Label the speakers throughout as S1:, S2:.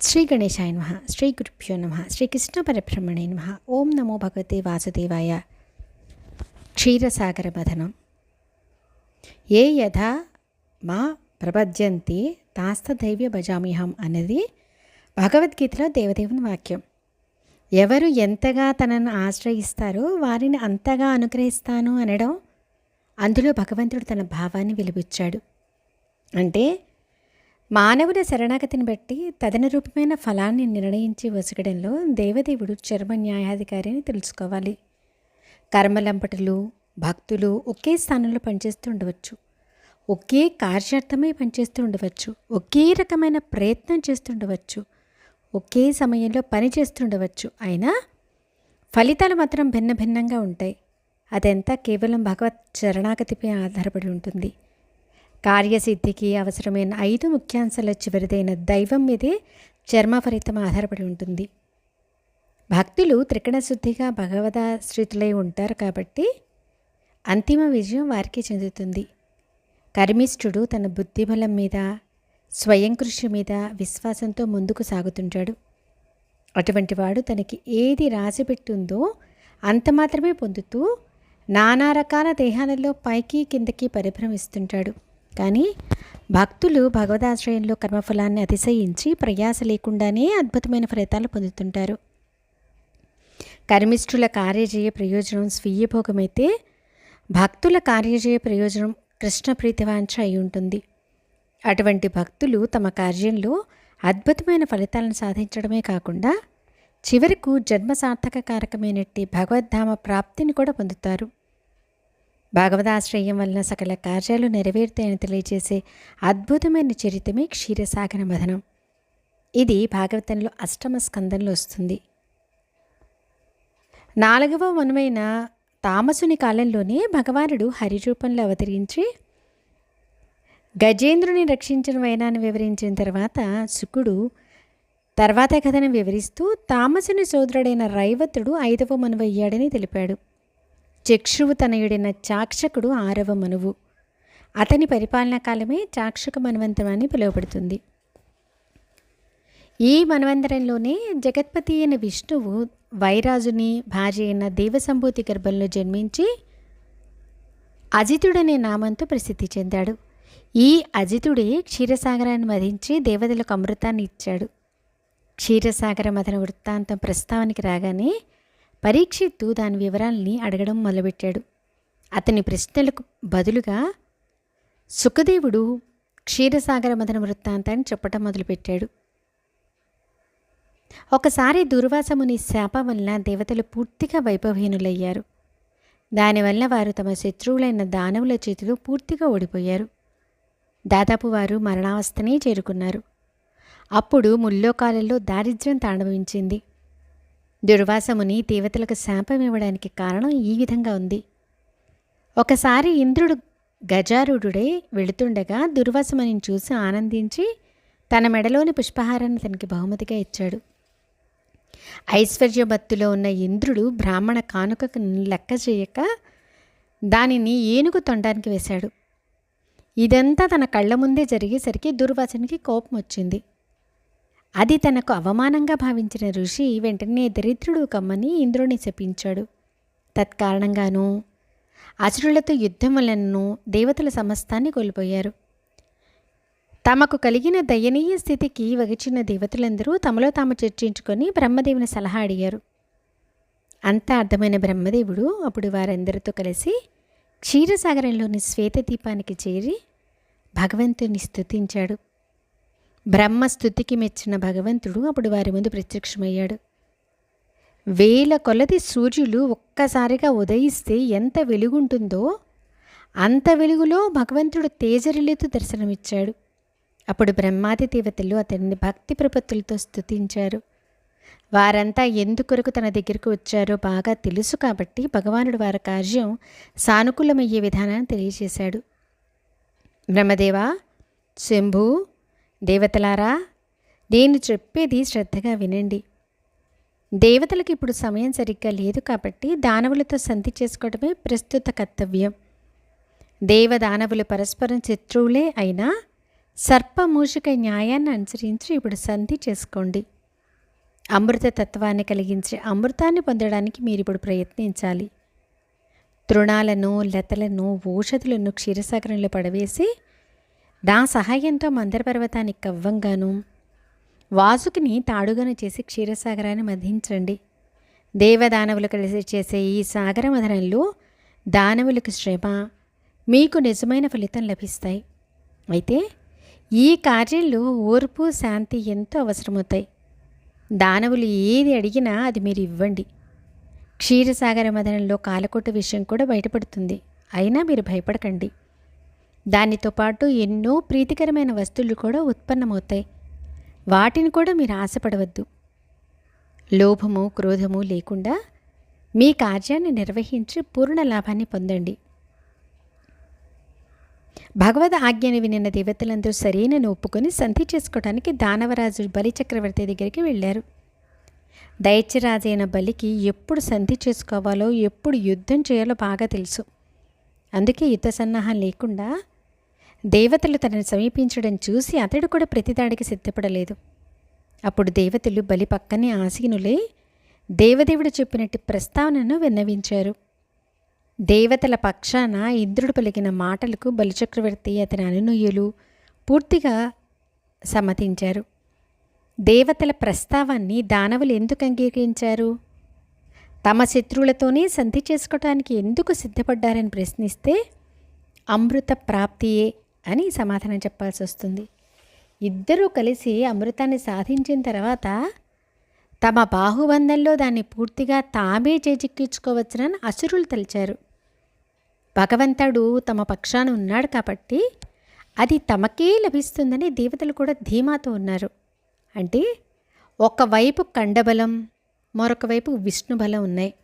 S1: శ్రీ గణేశాయ నమ శ్రీ గురుభ్యో నమ శ్రీకృష్ణ పరబ్రహ్మణే నమ ఓం నమో భగవతే వాసుదేవాయ క్షీరసాగర మథనం ఏ యథా మా ప్రపద్యంతి తాస్తదైవ్య భజామ్యహం అనేది భగవద్గీతలో దేవదేవుని వాక్యం ఎవరు ఎంతగా తనను ఆశ్రయిస్తారో వారిని అంతగా అనుగ్రహిస్తాను అనడం అందులో భగవంతుడు తన భావాన్ని వెలిపించాడు అంటే మానవుల శరణాగతిని బట్టి తదనురూపమైన ఫలాన్ని నిర్ణయించి వసగడంలో దేవదేవుడు చర్మ న్యాయాధికారిని తెలుసుకోవాలి. కర్మలంపటులు భక్తులు ఒకే స్థానంలో పనిచేస్తూ ఉండవచ్చు. ఒకే కార్యార్థమై పనిచేస్తూ ఉండవచ్చు. ఒకే రకమైన ప్రయత్నం చేస్తుండవచ్చు ఒకే సమయంలో పని చేస్తుండవచ్చు అయినా ఫలితాలు మాత్రం భిన్న భిన్నంగా ఉంటాయి. అదంతా కేవలం భగవత్ శరణాగతిపై ఆధారపడి ఉంటుంది. కార్యసిద్ధికి అవసరమైన ఐదు ముఖ్యాంశాల చివరిదైన దైవం మీదే చర్మ ఫలితం ఆధారపడి ఉంటుంది. భక్తులు త్రికణశుద్ధిగా భగవదాశ్రితులై ఉంటారు కాబట్టి అంతిమ విజయం వారికి చెందుతుంది. కర్మిష్ఠుడు తన బుద్ధిబలం మీద స్వయం కృషి మీద విశ్వాసంతో ముందుకు సాగుతుంటాడు. అటువంటి వాడు తనకి ఏది రాసిపెట్టుందో అంత మాత్రమే పొందుతూ నానా రకాల దేహాలలో పైకి కిందకి పరిభ్రమిస్తుంటాడు. కానీ భక్తులు భగవదాశ్రయంలో కర్మఫలాన్ని అతిశయించి ప్రయాస లేకుండానే అద్భుతమైన ఫలితాలు పొందుతుంటారు. కర్మిష్ఠుల కార్యజయ ప్రయోజనం స్వీయ భోగమైతే భక్తుల కార్యజయ ప్రయోజనం కృష్ణ ప్రీతివాంఛ అయి ఉంటుంది. అటువంటి భక్తులు తమ కార్యంలో అద్భుతమైన ఫలితాలను సాధించడమే కాకుండా చివరకు జన్మ సార్థక కారకమైనట్టి భగవద్ధామ ప్రాప్తిని కూడా పొందుతారు. భాగవతాశ్రయం వలన సకల కార్యాలు నెరవేరుతాయని తెలియజేసే అద్భుతమైన చరిత్రమే క్షీరసాగర మథనం. ఇది భాగవతంలో అష్టమ స్కందంలో వస్తుంది. నాలుగవ వనమైన తామసుని కాలంలోనే భగవానుడు హరిరూపంలో అవతరించి గజేంద్రుని రక్షించిన వైనాన్ని వివరించిన తర్వాత శుకుడు తర్వాత కథను వివరిస్తూ తామసుని సోదరుడైన రైవతుడు ఐదవ మనువయ్యాడని తెలిపాడు. చక్షువు తనయుడైన చాక్షకుడు ఆరవ మనువు. అతని పరిపాలనా కాలమే చాక్షుక మన్వంతరం అని పిలువబడుతుంది. ఈ మన్వంతరంలోనే జగత్పతి అయిన విష్ణువు వైరాజుని భార్య అయిన దేవసంభూతి గర్భంలో జన్మించి అజితుడనే నామంతో ప్రసిద్ధి చెందాడు. ఈ అజితుడే క్షీరసాగరాన్ని మధించి దేవతలకు అమృతాన్ని ఇచ్చాడు. క్షీరసాగర మదన వృత్తాంతం ప్రస్తావనకి రాగానే పరీక్షిత్తు దాని వివరాల్ని అడగడం మొదలుపెట్టాడు. అతని ప్రశ్నలకు బదులుగా సుఖదేవుడు క్షీరసాగర మదన వృత్తాంతాన్ని చెప్పటం మొదలుపెట్టాడు. ఒకసారి దుర్వాసముని శాపం వలన దేవతలు పూర్తిగా వైభవహీనులయ్యారు. దానివల్ల వారు తమ శత్రువులైన దానవుల చేతిలో పూర్తిగా ఓడిపోయారు. దాదాపు వారు మరణావస్థనే చేరుకున్నారు. అప్పుడు ముల్లోకాలలో దారిద్ర్యం తాండవించింది. దుర్వాసముని దేవతలకు శాపం ఇవ్వడానికి కారణం ఈ విధంగా ఉంది. ఒకసారి ఇంద్రుడు గజారుడుడే వెళుతుండగా దుర్వాసముని చూసి ఆనందించి తన మెడలోని పుష్పహారాన్ని తనకి బహుమతిగా ఇచ్చాడు. ఐశ్వర్యభత్తులో ఉన్న ఇంద్రుడు బ్రాహ్మణ కానుకకు లెక్క చేయక దానిని ఏనుగు తొండానికి వేశాడు. ఇదంతా తన కళ్ళ ముందే జరిగేసరికి దుర్వాసనికి కోపం వచ్చింది. అది తనకు అవమానంగా భావించిన ఋషి వెంటనే దరిద్రుడు కమ్మని ఇంద్రుని శపించాడు. తత్కారణంగాను అసురులతో యుద్ధం వలనను దేవతల సమస్తాన్ని కోల్పోయారు. తమకు కలిగిన దయనీయ స్థితికి వగిచిన దేవతలందరూ తమలో తాము చర్చించుకొని బ్రహ్మదేవుని సలహా అడిగారు. అంత అర్థమైన బ్రహ్మదేవుడు అప్పుడు వారందరితో కలిసి క్షీరసాగరంలోని శ్వేత దీపానికి చేరి భగవంతుని స్తుతించాడు. బ్రహ్మస్థుతికి మెచ్చిన భగవంతుడు అప్పుడు వారి ముందు ప్రత్యక్షమయ్యాడు. వేల కొలది సూర్యులు ఒక్కసారిగా ఉదయిస్తే ఎంత వెలుగుంటుందో అంత వెలుగులో భగవంతుడు తేజరిల్లుతూ దర్శనమిచ్చాడు. అప్పుడు బ్రహ్మాది దేవతలు అతన్ని భక్తి ప్రపత్తులతో స్తుతించారు. వారంతా ఎందుకొరకు తన దగ్గరకు వచ్చారో బాగా తెలుసు కాబట్టి భగవానుడు వారి కార్యం సానుకూలమయ్యే విధానాన్ని తెలియజేశాడు. బ్రహ్మదేవా శంభు దేవతలారా నేను చెప్పేది శ్రద్ధగా వినండి. దేవతలకు ఇప్పుడు సమయం సరిగ్గా లేదు కాబట్టి దానవులతో సంధి చేసుకోవడమే ప్రస్తుత కర్తవ్యం. దేవదానవులు పరస్పరం శత్రువులే అయినా సర్పమూషిక న్యాయాన్ని అనుసరించి ఇప్పుడు సంధి చేసుకోండి. అమృత తత్వాన్ని కలిగించే అమృతాన్ని పొందడానికి మీరు ఇప్పుడు ప్రయత్నించాలి. తృణాలను లతలను ఔషధులను క్షీరసాగరంలో పడవేసి దా సహాయంతో మందర పర్వతాన్ని కవ్వంగాను వాసుకిని తాడుగాను చేసి క్షీరసాగరాన్ని మధించండి. దేవదానవులు కలిసి చేసే ఈ సాగర మదనంలో దానవులకు శ్రమ మీకు నిజమైన ఫలితం లభిస్తాయి. అయితే ఈ కార్యంలో ఓర్పు శాంతి ఎంతో అవసరమవుతాయి. దానవులు ఏది అడిగినా అది మీరు ఇవ్వండి. క్షీరసాగర మదనంలో కాలకొట్ట విషయం కూడా బయటపడుతుంది. అయినా మీరు భయపడకండి. దానితో పాటు ఎన్నో ప్రీతికరమైన వస్తువులు కూడా ఉత్పన్నమవుతాయి. వాటిని కూడా మీరు ఆశపడవద్దు. లోభము క్రోధము లేకుండా మీ కార్యాన్ని నిర్వహించి పూర్ణ లాభాన్ని పొందండి. భగవద్ ఆజ్ఞని వినిన దేవతలందరూ సరైన ఒప్పుకొని సంధి చేసుకోవడానికి దానవరాజు బలి చక్రవర్తి దగ్గరికి వెళ్ళారు. దైత్యరాజైన బలికి ఎప్పుడు సంధి చేసుకోవాలో ఎప్పుడు యుద్ధం చేయాలో బాగా తెలుసు. అందుకే యుద్ధ సన్నాహం లేకుండా దేవతలు తనను సమీపించడం చూసి అతడు కూడా ప్రతిదాడికి సిద్ధపడలేదు. అప్పుడు దేవతలు బలి పక్కనే ఆసీనులే దేవదేవుడు చెప్పినట్టు ప్రస్తావనను విన్నవించారు. దేవతల పక్షాన ఇంద్రుడు పలికిన మాటలకు బలిచక్రవర్తి అతని అనునయులు పూర్తిగా సమ్మతించారు. దేవతల ప్రస్తావాన్ని దానవులు ఎందుకు అంగీకరించారు? తమ శత్రువులతోనే సంధి చేసుకోవటానికి ఎందుకు సిద్ధపడ్డారని ప్రశ్నిస్తే అమృత ప్రాప్తియే అని సమాధానం చెప్పాల్సి వస్తుంది. ఇద్దరూ కలిసి అమృతాన్ని సాధించిన తర్వాత తమ బాహుబంధంలో దాన్ని పూర్తిగా తామే చేజిక్కించుకోవచ్చునని అసురులు తలిచారు. భగవంతుడు తమ పక్షాన ఉన్నాడు కాబట్టి అది తమకే లభిస్తుందని దేవతలు కూడా ధీమాతో ఉన్నారు. అంటే ఒకవైపు కండబలం మరొక వైపు విష్ణు బలం ఉన్నాయి.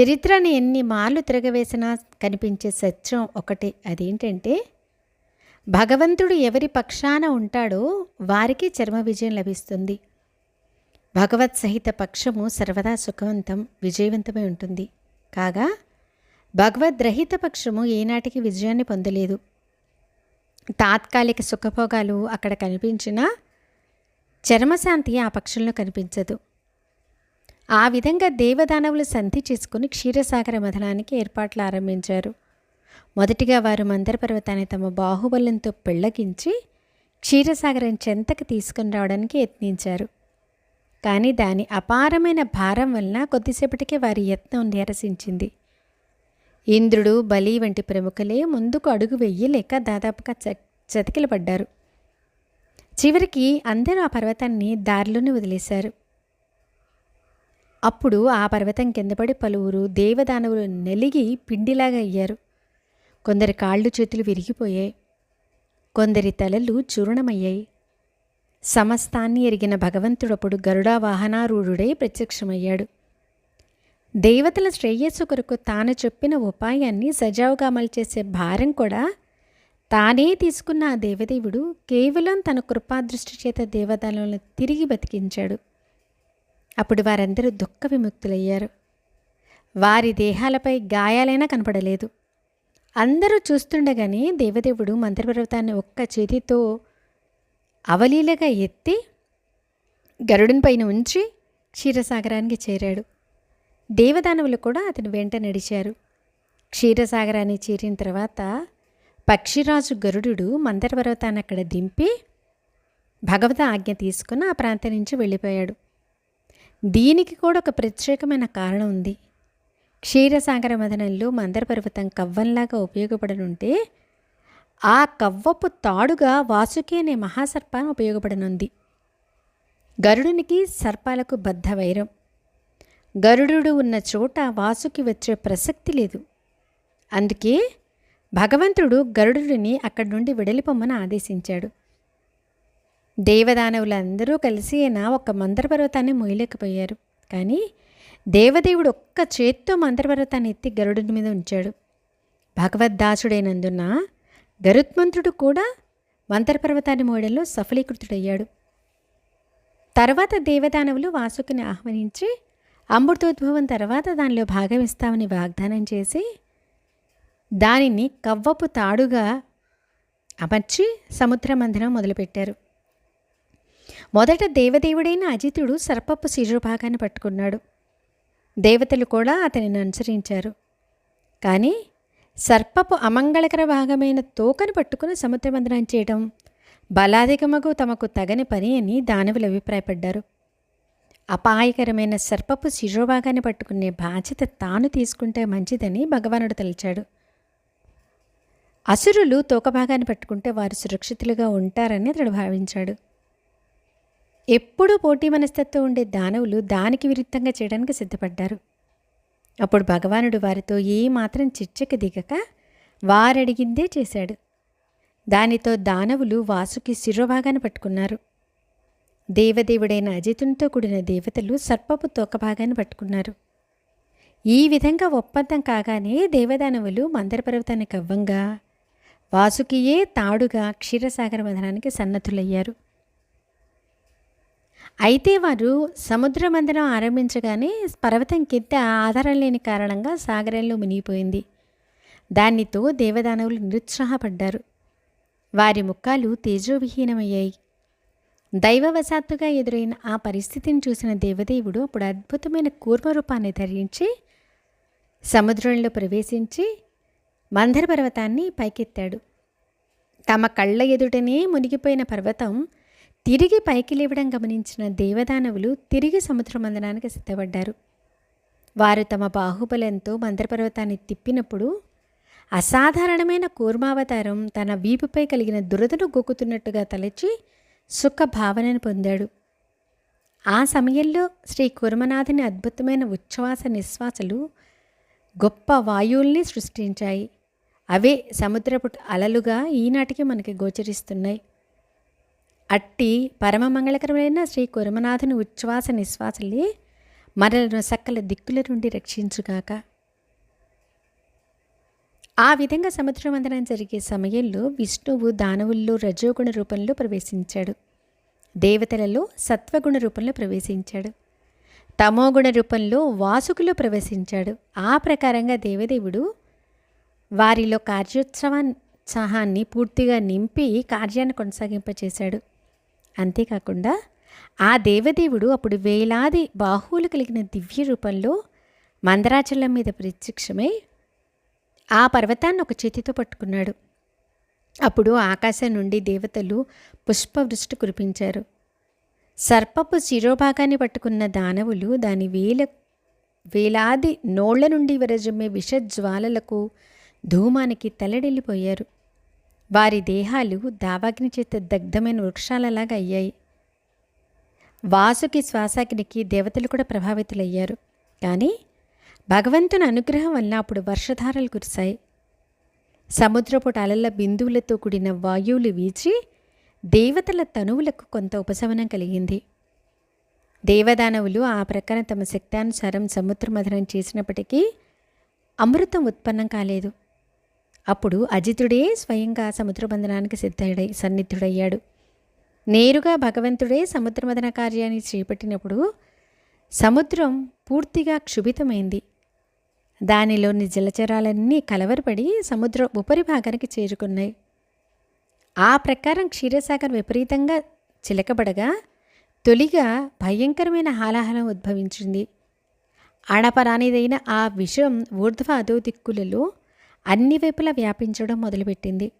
S1: చరిత్రని ఎన్ని మార్లు తిరగవేసినా కనిపించే సత్యం ఒకటి. అదేంటంటే భగవంతుడు ఎవరి పక్షాన ఉంటాడో వారికి చర్మ విజయం లభిస్తుంది. భగవత్ సహిత పక్షము సర్వదా సుఖవంతం విజయవంతమై ఉంటుంది. కాగా భగవద్రహిత పక్షము ఏనాటికి విజయాన్ని పొందలేదు. తాత్కాలిక సుఖభోగాలు అక్కడ కనిపించినా చర్మశాంతి ఆ పక్షంలో కనిపించదు. ఆ విధంగా దేవదానవులు సంధి చేసుకుని క్షీరసాగర మథనానికి ఏర్పాట్లు ఆరంభించారు. మొదటిగా వారు మందర పర్వతాన్ని తమ బాహుబలంతో పెళ్ళగించి క్షీరసాగరం చెంతకు తీసుకుని రావడానికి యత్నించారు. కానీ దాని అపారమైన భారం వలన కొద్దిసేపటికే వారి యత్నం నిరసించింది. ఇంద్రుడు బలి వంటి ప్రముఖులే ముందుకు అడుగు వెయ్యలేక దాదాపుగా చ చతికిలపడ్డారు చివరికి అందరూ ఆ పర్వతాన్ని దారిలోనే వదిలేశారు. అప్పుడు ఆ పర్వతం కిందపడి పలువురు దేవదానవులు నలిగి పిండిలాగా అయ్యారు. కొందరి కాళ్ళు చేతులు విరిగిపోయాయి. కొందరి తలలు చూర్ణమయ్యాయి. సమస్తాన్ని ఎరిగిన భగవంతుడప్పుడు గరుడా వాహనారూఢుడై ప్రత్యక్షమయ్యాడు. దేవతల శ్రేయస్సు కొరకు తాను చెప్పిన ఉపాయాన్ని సజావుగా అమలు చేసే భారం కూడా తానే తీసుకున్న ఆ దేవదేవుడు కేవలం తన కృపాదృష్టి చేత దేవతలను తిరిగి బతికించాడు. అప్పుడు వారందరూ దుఃఖ విముక్తులయ్యారు. వారి దేహాలపై గాయాలైనా కనపడలేదు. అందరూ చూస్తుండగానే దేవదేవుడు మంత్రపర్వతాన్ని ఒక్క చేతితో అవలీలగా ఎత్తి గరుడిని పైన ఉంచి క్షీరసాగరానికి చేరాడు. దేవదానవులు కూడా అతని వెంట నడిచారు. క్షీరసాగరాన్ని చేరిన తర్వాత పక్షిరాజు గరుడు మందరపర్వతాన్ని అక్కడ దింపి భగవత ఆజ్ఞ తీసుకుని ఆ ప్రాంతం నుంచి వెళ్ళిపోయాడు. దీనికి కూడా ఒక ప్రత్యేకమైన కారణం ఉంది. క్షీరసాగర మదనంలో మందర పర్వతం కవ్వంలాగా ఉపయోగపడనుంటే ఆ కవ్వపు తాడుగా వాసుకి అనే మహాసర్పం ఉపయోగపడనుంది. గరుడునికి సర్పాలకు బద్ధ వైరం. గరుడు ఉన్న చోట వాసుకి వచ్చే ప్రసక్తి లేదు. అందుకే భగవంతుడు గరుడుని అక్కడి నుండి విడలిపొమ్మని ఆదేశించాడు. దేవదానవులందరూ కలిసి అయినా ఒక మందర పర్వతాన్ని మొయ్యలేకపోయారు. కానీ దేవదేవుడు ఒక్క చేత్తో మంత్రపర్వతాన్ని ఎత్తి గరుడుని మీద ఉంచాడు. భగవద్దాసుడైనందున గరుత్మంతుడు కూడా మంత్రపర్వతాన్ని మోయడంలో సఫలీకృతుడయ్యాడు. తర్వాత దేవదానవులు వాసుకిని ఆహ్వానించి అమృతోద్భవం తర్వాత దానిలో భాగమిస్తామని వాగ్దానం చేసి దానిని కవ్వపు తాడుగా అమర్చి సముద్ర మందిరం మొదలుపెట్టారు. మొదట దేవదేవుడైన అజితుడు సర్పపు శిరోభాగాన్ని పట్టుకున్నాడు. దేవతలు కూడా అతనిని అనుసరించారు. కానీ సర్పపు అమంగళకర భాగమైన తోకను పట్టుకుని సముద్రమందనం చేయడం బలాధికమగు తమకు తగని పని అని దానవులు అభిప్రాయపడ్డారు. అపాయకరమైన సర్పపు శిరోభాగాన్ని పట్టుకునే బాధ్యత తాను తీసుకుంటే మంచిదని భగవానుడు తలిచాడు. అసురులు తోకభాగాన్ని పట్టుకుంటే వారు సురక్షితులుగా ఉంటారని అతడు భావించాడు. ఎప్పుడూ పోటీ మనస్తత్వం ఉండే దానవులు దానికి విరుద్ధంగా చేయడానికి సిద్ధపడ్డారు. అప్పుడు భగవానుడు వారితో ఏ మాత్రం దిగక వారడిగిందే చేశాడు. దానితో దానవులు వాసుకి శిరోభాగాన్ని పట్టుకున్నారు. దేవదేవుడైన అజితునితో కూడిన దేవతలు సర్పపు తోకభాగాన్ని పట్టుకున్నారు. ఈ విధంగా ఒప్పందం కాగానే దేవదానవులు మందర పర్వతాన్ని కవ్వంగా వాసుకియే తాడుగా క్షీరసాగర వదనానికి సన్నద్ధులయ్యారు. అయితే వారు సముద్ర మందరం ఆరంభించగానే పర్వతం కింద ఆధారం లేని కారణంగా సాగరంలో మునిగిపోయింది. దానితో దేవదానవులు నిరుత్సాహపడ్డారు. వారి ముఖాలు తేజోవిహీనమయ్యాయి. దైవవశాత్తుగా ఎదురైన ఆ పరిస్థితిని చూసిన దేవదేవుడు అప్పుడు అద్భుతమైన కూర్మరూపాన్ని ధరించి సముద్రంలో ప్రవేశించి మందర పర్వతాన్ని పైకెత్తాడు. తమ కళ్ళ ఎదుటనే మునిగిపోయిన పర్వతం తిరిగి పైకి లేవడం గమనించిన దేవదానవులు తిరిగి సముద్ర మందనానికి సిద్ధపడ్డారు. వారు తమ బాహుబలంతో మంద్రపర్వతాన్ని తిప్పినప్పుడు అసాధారణమైన కూర్మావతారం తన వీపుపై కలిగిన దురదను గొక్కుతున్నట్టుగా తలచి సుఖ భావనను పొందాడు. ఆ సమయంలో శ్రీ కూర్మనాథుని అద్భుతమైన ఉచ్ఛ్వాస నిశ్వాసలు గొప్ప వాయువుల్ని సృష్టించాయి. అవే సముద్రపు అలలుగా ఈనాటికి మనకి గోచరిస్తున్నాయి. అట్టి పరమ మంగళకరమైన శ్రీ కురమనాథుని ఉచ్ఛ్వాస నిశ్వాసలే మనలను సకల దిక్కుల నుండి రక్షించుగాక. ఆ విధంగా సముద్రవందనం జరిగే సమయంలో విష్ణువు దానవుల్లో రజోగుణ రూపంలో ప్రవేశించాడు. దేవతలలో సత్వగుణ రూపంలో ప్రవేశించాడు. తమోగుణ రూపంలో వాసుకులో ప్రవేశించాడు. ఆ ప్రకారంగా దేవదేవుడు వారిలో కార్యోత్సవాన్ని పూర్తిగా నింపి కార్యాన్ని కొనసాగింపచేశాడు. అంతేకాకుండా ఆ దేవదేవుడు అప్పుడు వేలాది బాహువులు కలిగిన దివ్య రూపంలో మందరాచలం మీద ప్రత్యక్షమై ఆ పర్వతాన్ని ఒక చేతితో పట్టుకున్నాడు. అప్పుడు ఆకాశం నుండి దేవతలు పుష్పవృష్టి కురిపించారు. సర్పపు శిరోభాగాన్ని పట్టుకున్న దానవులు దాని వేల వేలాది నోళ్ళ నుండి విరజమ్మే విషజ్వాలలకు ధూమానికి తలడిల్లిపోయారు. వారి దేహాలు దావాగ్ని చేత దగ్ధమైన వృక్షాలలాగా అయ్యాయి. వాసుకి శ్వాసాగ్నికి దేవతలు కూడా ప్రభావితులయ్యారు. కానీ భగవంతుని అనుగ్రహం వల్ల అప్పుడు వర్షధారలు కురిశాయి. సముద్రపు అలల బిందువులతో కూడిన వాయువులు వీచి దేవతల తనువులకు కొంత ఉపశమనం కలిగింది. దేవదానవులు ఆ ప్రకారం తమ శక్తానుసారం సముద్రమథనం చేసినప్పటికీ అమృతం ఉత్పన్నం కాలేదు. అప్పుడు అజితుడే స్వయంగా సముద్రబంధనానికి సిద్ధుడై సన్నిధుడయ్యాడు నేరుగా భగవంతుడే సముద్రమదన కార్యాన్ని చేపట్టినప్పుడు సముద్రం పూర్తిగా క్షుభితమైంది. దానిలోని జలచరాలన్నీ కలవరపడి సముద్ర ఉపరిభాగానికి చేరుకున్నాయి. ఆ ప్రకారం క్షీరసాగర్ విపరీతంగా చిలకబడగా తొలిగా భయంకరమైన హాలాహలం ఉద్భవించింది. ఆడపరానిదైన ఆ విషం ఊర్ధ్వ అదో దిక్కులలో అన్ని వైపులా వ్యాపించడం మొదలుపెట్టింది.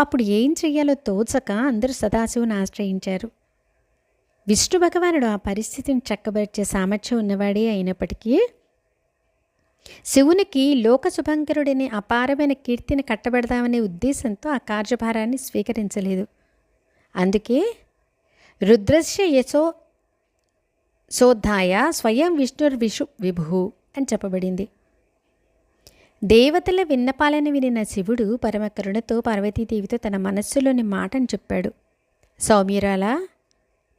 S1: అప్పుడు ఏం చెయ్యాలో తోచక అందరూ సదాశివుని ఆశ్రయించారు. విష్ణు భగవానుడు ఆ పరిస్థితిని చక్కబరిచే సామర్థ్యం ఉన్నవాడే అయినప్పటికీ శివునికి లోక శుభంకరుడిని అపారమైన కీర్తిని కట్టబెడదామనే ఉద్దేశంతో ఆ కార్యభారాన్ని స్వీకరించలేదు. అందుకే రుద్రస్య యశో శోద్ధాయ స్వయం విష్ణుర్విషు విభు అని చెప్పబడింది. దేవతల విన్నపాలను వినిన శివుడు పరమ కరుణతో పార్వతీదేవితో తన మనస్సులోని మాటను చెప్పాడు. సౌమ్యురాలా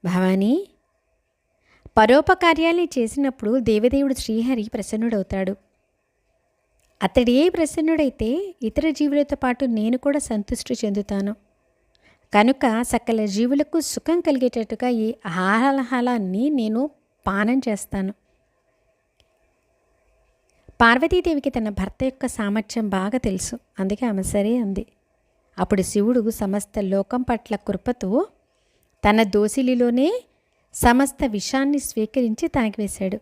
S1: భవానీ పరోపకార్యాల్ని చేసినప్పుడు దేవదేవుడు శ్రీహరి ప్రసన్నుడవుతాడు. అతడే ప్రసన్నుడైతే ఇతర జీవులతో పాటు నేను కూడా సంతృష్టి చెందుతాను. కనుక సకల జీవులకు సుఖం కలిగేటట్టుగా ఈ ఆహ్లాహాలాన్ని నేను పానం చేస్తాను. పార్వతీదేవికి తన భర్త యొక్క సామర్థ్యం బాగా తెలుసు. అందుకే ఆమె సరే అంది. అప్పుడు శివుడు సమస్త లోకం పట్ల కృపతో తన దోసిలిలోనే సమస్త విషాన్ని స్వీకరించి తాగివేశాడు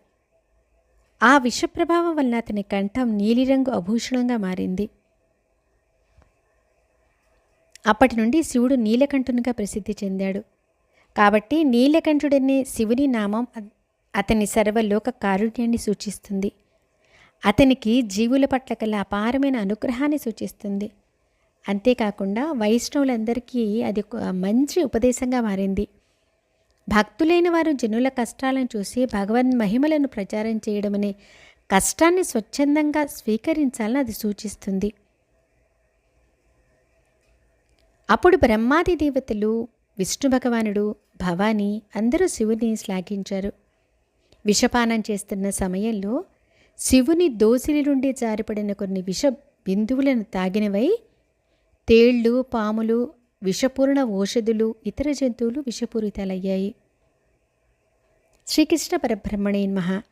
S1: ఆ విష ప్రభావం వల్ల అతని కంఠం నీలిరంగు అభూషణంగా మారింది. అప్పటి నుండి శివుడు నీలకంఠునిగా ప్రసిద్ధి చెందాడు. కాబట్టి నీలకంఠుడనే శివుని నామం అతని సర్వలోక కారుణ్యాన్ని సూచిస్తుంది. అతనికి జీవుల పట్ల కల అపారమైన అనుగ్రహాన్ని సూచిస్తుంది. అంతేకాకుండా వైష్ణవులందరికీ అది ఒక మంచి ఉపదేశంగా మారింది. భక్తులైన వారు జనుల కష్టాలను చూసి భగవన్ మహిమలను ప్రచారం చేయడమనే కష్టాన్ని స్వచ్ఛందంగా స్వీకరించాలని అది సూచిస్తుంది. అప్పుడు బ్రహ్మాది దేవతలు విష్ణు భగవానుడు భవానీ అందరూ శివుని శ్లాఘించారు. విషపానం చేస్తున్న సమయంలో శివుని దోసిలి నుండి జారిపడిన కొన్ని విష బిందువులను తాగినవై తేళ్ళు పాములు విషపూర్ణ ఓషధులు ఇతర జంతువులు విషపూరితాలయ్యాయి. శ్రీకృష్ణ పరబ్రహ్మణే మహా